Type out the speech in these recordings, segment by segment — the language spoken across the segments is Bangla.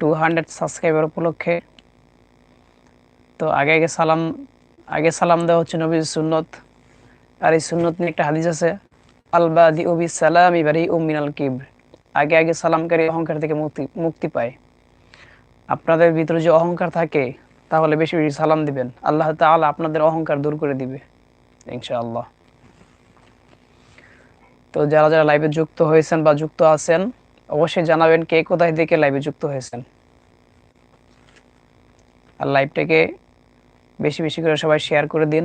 টু হান্ড্রেড সাবস্ক্রাইবার উপলক্ষে। তো আগে আগে সালাম আগে সালাম দেওয়া হচ্ছে নবীর সুন্নত। আর এই সুন্নত নিয়ে একটা হাদিস আছে, আলবাদি ওবি সালাম ইবারি উমিনাল কিবর। আগে আগে সালামকারী অহংকার থেকে মুক্তি মুক্তি পায়। আপনাদের ভিতরে যে অহংকার থাকে, তাহলে বেশি বেশি সালাম দিবেন। আল্লাহ তাআলা আপনাদের অহংকার দূর করে দিবে, ইনশাআল্লাহ। তো যারা যারা লাইভে যুক্ত হয়েছেন বা যুক্ত আছেন অবশ্যই জানাবেন কে কোথায় থেকে লাইভে যুক্ত হয়েছেন। আর লাইভটাকে বেশি বেশি করে সবাই শেয়ার করে দিন।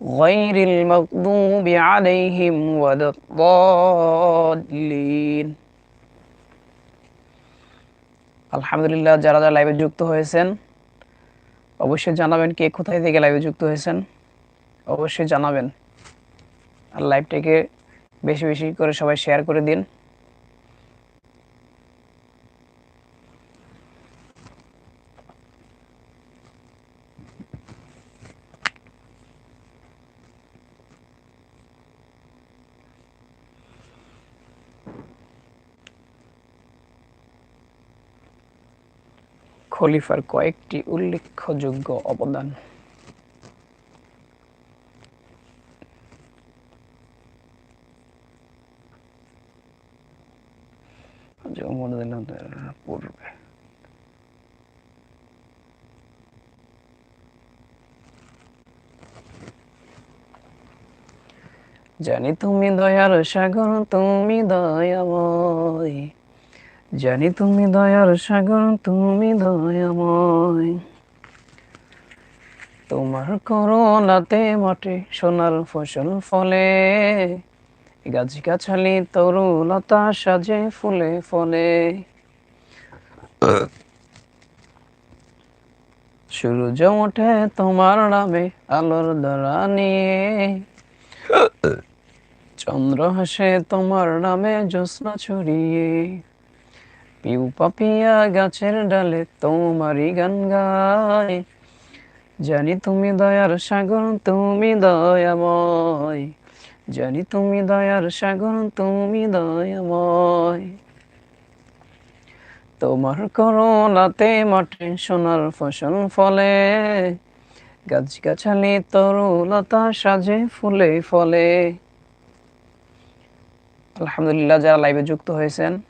غير المغضوب عليهم ولا الضالين আলহামদুলিল্লাহ যারা যারা লাইভে যুক্ত হয়েছেন অবশ্যই জানাবেন কে কোথায় থেকে লাইভে যুক্ত হয়েছেন অবশ্যই জানাবেন আর লাইভটাকে বেশি বেশি করে সবাই শেয়ার করে দিন খলিফার কয়েকটি উল্লেখযোগ্য অবদান। পূর্বে। জানি তুমি দয়ার সাগর তুমি দয়াময়। জানি তুমি দয়ার সাগর, তুমি দয়াময়। তোমার করোনাতে মাঠে সোনার ফসল ফলে। গাছ গাছালি তরু লতা সাজে ফুলে ফলে। সূর্য ওঠে তোমার নামে, আলোর দ্বারা নিয়ে। চন্দ্র হাসে তোমার নামে, জ্যোৎস্না ছড়িয়ে। পিউ পাপিয়া গাছের ডালে তোমারই গান গায়। জানি তুমি দয়ার সাগর, তুমি দয়াময়। জানি তুমি দয়ার সাগর, তুমি দয়াময়। তোমার করোনাতে মাঠে সোনার ফসল ফলে। গাছ গাছালি তরুলতা সাজে ফুলে ফলে। আলহামদুলিল্লাহ যারা লাইভে যুক্ত হয়েছেন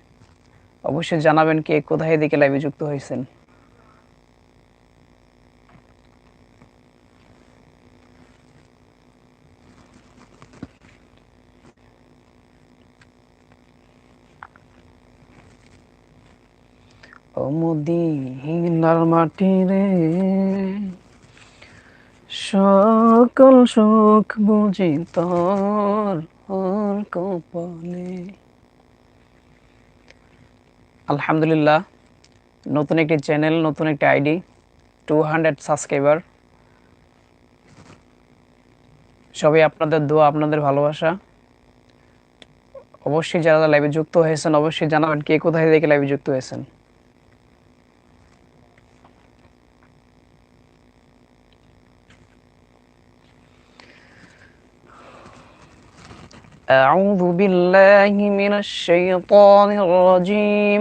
অবশ্যই জানাবেন কে কোথায় দিকে লাইভে যুক্ত হয়েছেন। মদিনার সকল সুখ বুঝি কপালে। আলহামদুলিল্লাহ নতুন একটি চ্যানেল নতুন একটি আইডি টু হান্ড্রেড সাবস্ক্রাইবার সবাই আপনাদের দোয়া আপনাদের ভালোবাসা অবশ্যই যারা লাইভে যুক্ত হয়েছেন অবশ্যই জানাবেন কে কোথায় থেকে লাইভে যুক্ত হয়েছেন أعوذ بالله من الشيطان الرجيم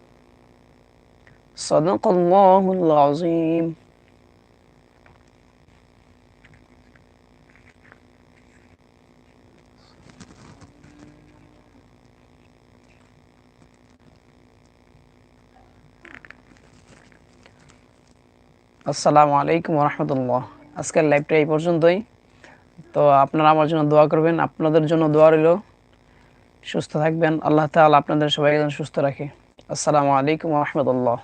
صدق الله العظيم আসসালামু আলাইকুম রহমতুল্লাহ আজকের লাইভটা এই পর্যন্তই তো আপনারা আমার জন্য দোয়া করবেন আপনাদের জন্য দোয়া রইল সুস্থ থাকবেন আল্লাহ তাআলা আপনাদের সবাইকে যেন সুস্থ রাখে আসসালামু আলাইকুম রহমতুল্লাহ